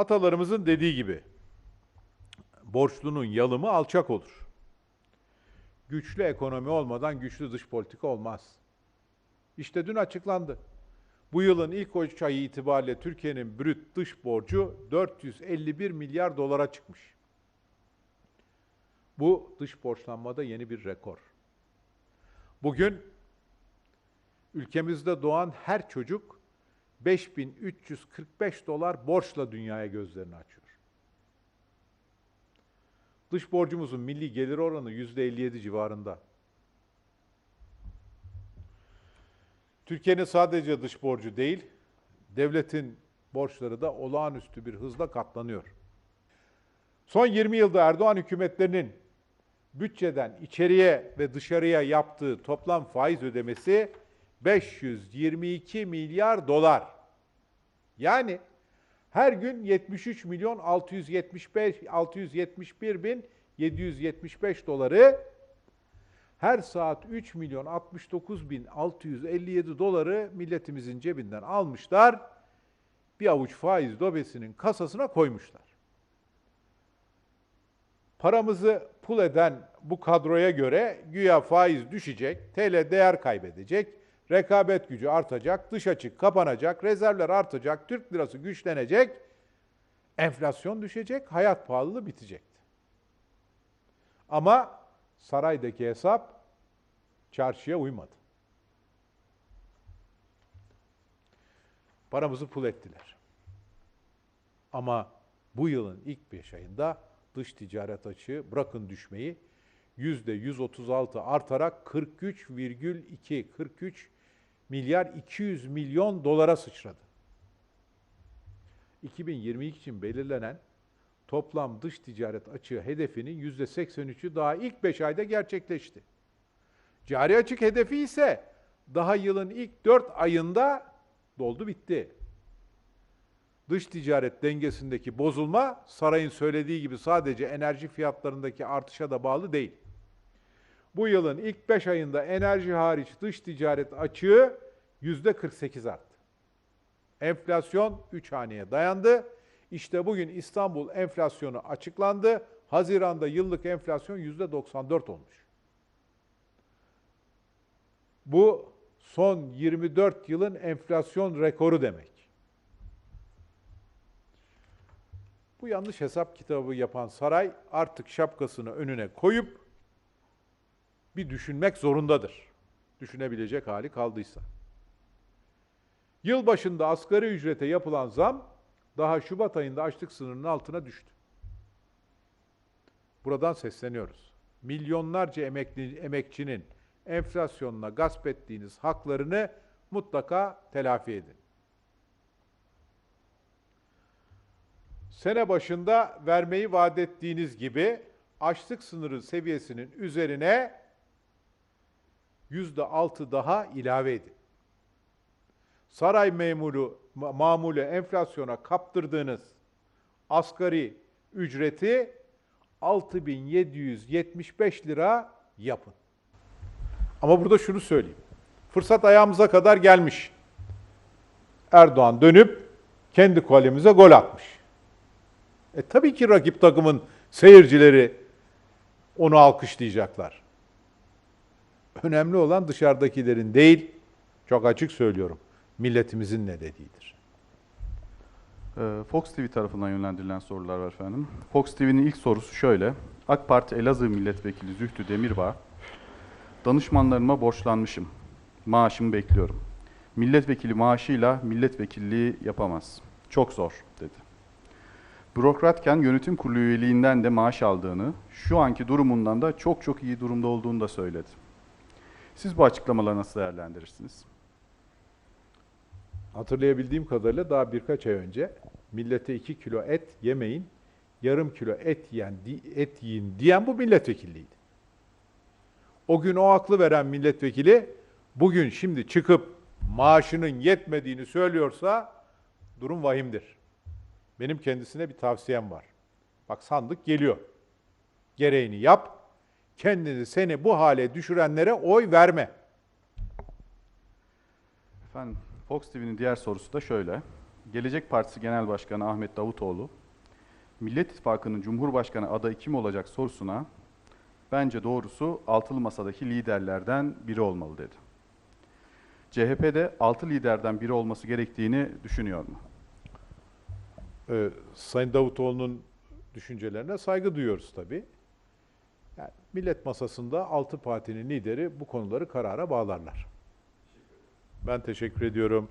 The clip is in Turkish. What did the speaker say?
Atalarımızın dediği gibi borçlunun yalımı alçak olur. Güçlü ekonomi olmadan güçlü dış politika olmaz. İşte dün açıklandı. Bu yılın ilk 3 ayı itibariyle Türkiye'nin brüt dış borcu 451 milyar dolara çıkmış. Bu dış borçlanmada yeni bir rekor. Bugün ülkemizde doğan her çocuk 5345 dolar borçla dünyaya gözlerini açıyor. Dış borcumuzun milli gelir oranı %57 civarında. Türkiye'nin sadece dış borcu değil, devletin borçları da olağanüstü bir hızla katlanıyor. Son 20 yılda Erdoğan hükümetlerinin bütçeden içeriye ve dışarıya yaptığı toplam faiz ödemesi 522 milyar dolar. Yani her gün 73 milyon 675 671 bin 775 doları her saat 3 milyon 69 bin 657 doları milletimizin cebinden almışlar. Bir avuç faiz dobesinin kasasına koymuşlar. Paramızı pul eden bu kadroya göre güya faiz düşecek, TL değer kaybedecek, rekabet gücü artacak, dış açık kapanacak, rezervler artacak, Türk lirası güçlenecek, enflasyon düşecek, hayat pahalılığı bitecekti. Ama saraydaki hesap çarşıya uymadı. Paramızı pul ettiler. Ama bu yılın ilk 5 ayında dış ticaret açığı bırakın düşmeyi yüzde 136 artarak 43,2 43 milyar 200 milyon dolara sıçradı. 2022 için belirlenen toplam dış ticaret açığı hedefinin yüzde 83'ü daha ilk 5 ayda gerçekleşti. Cari açık hedefi ise daha yılın ilk 4 ayında doldu bitti. Dış ticaret dengesindeki bozulma sarayın söylediği gibi sadece enerji fiyatlarındaki artışa da bağlı değil. Bu yılın ilk 5 ayında enerji hariç dış ticaret açığı yüzde 48 arttı. Enflasyon 3 haneye dayandı. İşte bugün İstanbul enflasyonu açıklandı. Haziranda yıllık enflasyon yüzde 94 olmuş. Bu son 24 yılın enflasyon rekoru demek. Bu yanlış hesap kitabı yapan saray artık şapkasını önüne koyup bir düşünmek zorundadır. Düşünebilecek hali kaldıysa. Yıl başında asgari ücrete yapılan zam daha Şubat ayında açlık sınırının altına düştü. Buradan sesleniyoruz. Milyonlarca emekli, emekçinin enflasyonla gasp ettiğiniz haklarını mutlaka telafi edin. Sene başında vermeyi vaat ettiğiniz gibi açlık sınırı seviyesinin üzerine yüzde altı daha ilave edin. Saray memuru ma- mamule enflasyona kaptırdığınız asgari ücreti 6775 lira yapın. Ama burada şunu söyleyeyim. Fırsat ayağımıza kadar gelmiş. Erdoğan dönüp kendi kalemize gol atmış. E tabii ki rakip takımın seyircileri onu alkışlayacaklar. Önemli olan dışarıdakilerin değil, çok açık söylüyorum, milletimizin ne dediğidir. Ee, Fox TV tarafından yönlendirilen sorular var efendim. Fox TV'nin ilk sorusu şöyle. AK Parti Elazığ Milletvekili Zühtü Demirbağ, danışmanlarıma borçlanmışım. Maaşımı bekliyorum. Milletvekili maaşıyla milletvekilliği yapamaz. Çok zor dedi. Bürokratken yönetim kurulu üyeliğinden de maaş aldığını, şu anki durumundan da çok çok iyi durumda olduğunu da söyledi. Siz bu açıklamaları nasıl değerlendirirsiniz? Hatırlayabildiğim kadarıyla daha birkaç ay önce millete 2 kilo et yemeyin, yarım kilo et yiyen, et yiyin diyen bu milletvekilliydi. O gün o aklı veren milletvekili bugün şimdi çıkıp maaşının yetmediğini söylüyorsa durum vahimdir. Benim kendisine bir tavsiyem var. Bak sandık geliyor. Gereğini yap. Kendini seni bu hale düşürenlere oy verme. Efendim, Fox TV'nin diğer sorusu da şöyle. Gelecek Partisi Genel Başkanı Ahmet Davutoğlu, Millet İttifakı'nın Cumhurbaşkanı adayı kim olacak sorusuna bence doğrusu altılı masadaki liderlerden biri olmalı dedi. CHP'de altı liderden biri olması gerektiğini düşünüyor mu? Ee, Sayın Davutoğlu'nun düşüncelerine saygı duyuyoruz tabii. Yani millet masasında altı partinin lideri bu konuları karara bağlarlar. Ben teşekkür ediyorum.